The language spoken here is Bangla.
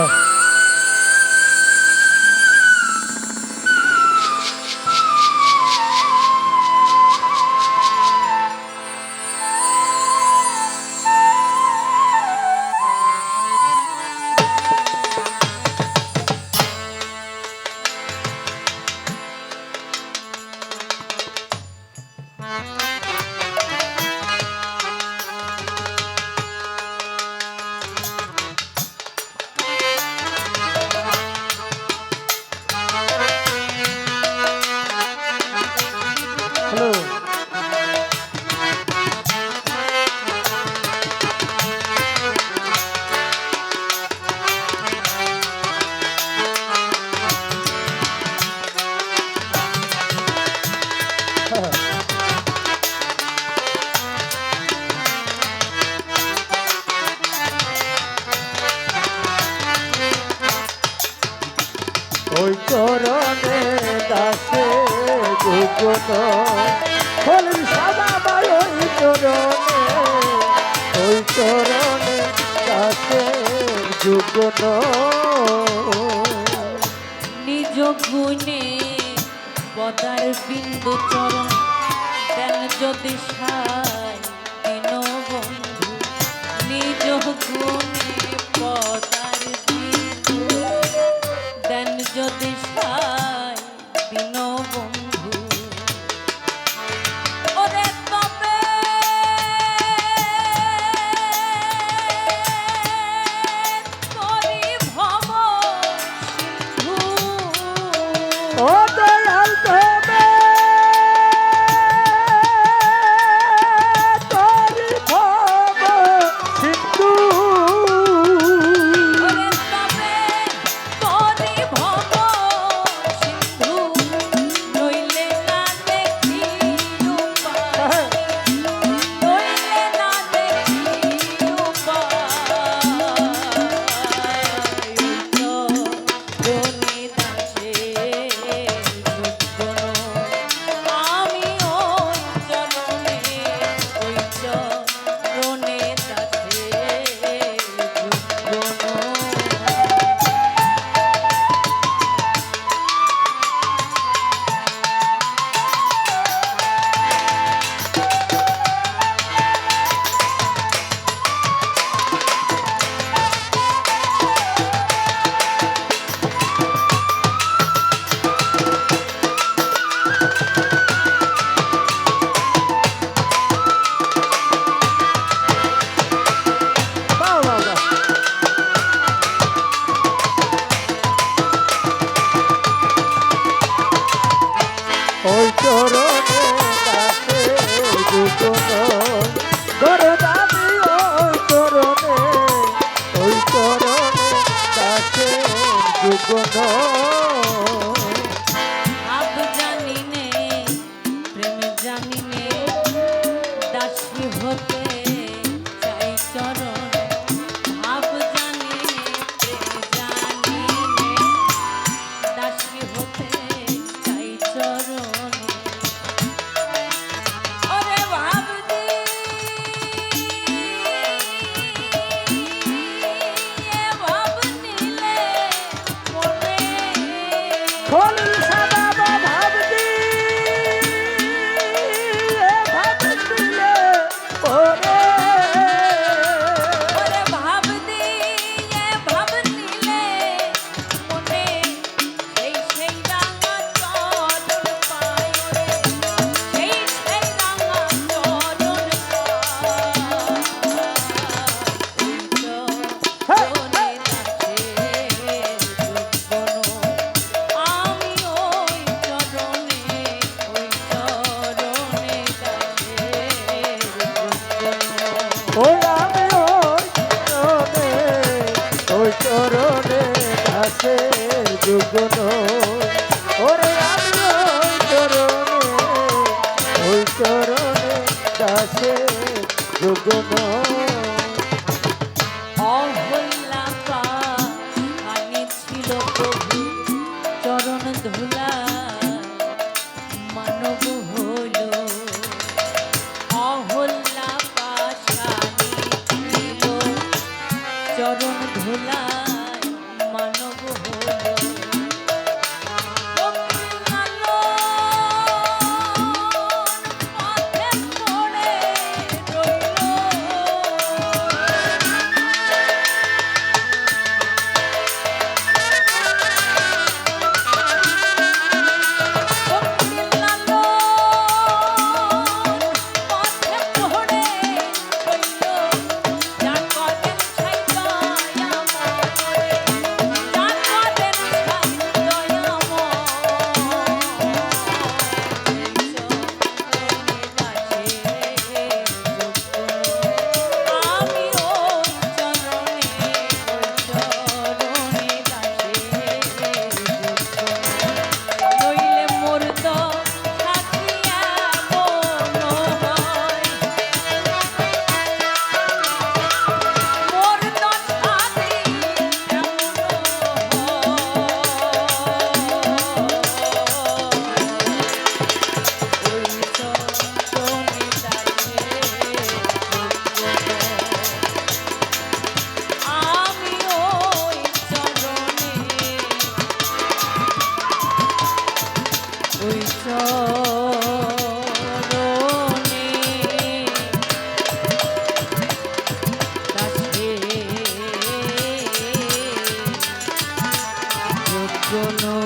যোগ্য চরণে দাসে গুগুন হলেন সাদা ওই চরণে ওই চরণে দাসে গুগুন নিজ গুণে পদার বিন্দু চরণ যদি সাই চরণে ধনী যুগন পা পানি ছিল প্রভু চরণ ধুলা যোগ্য নয়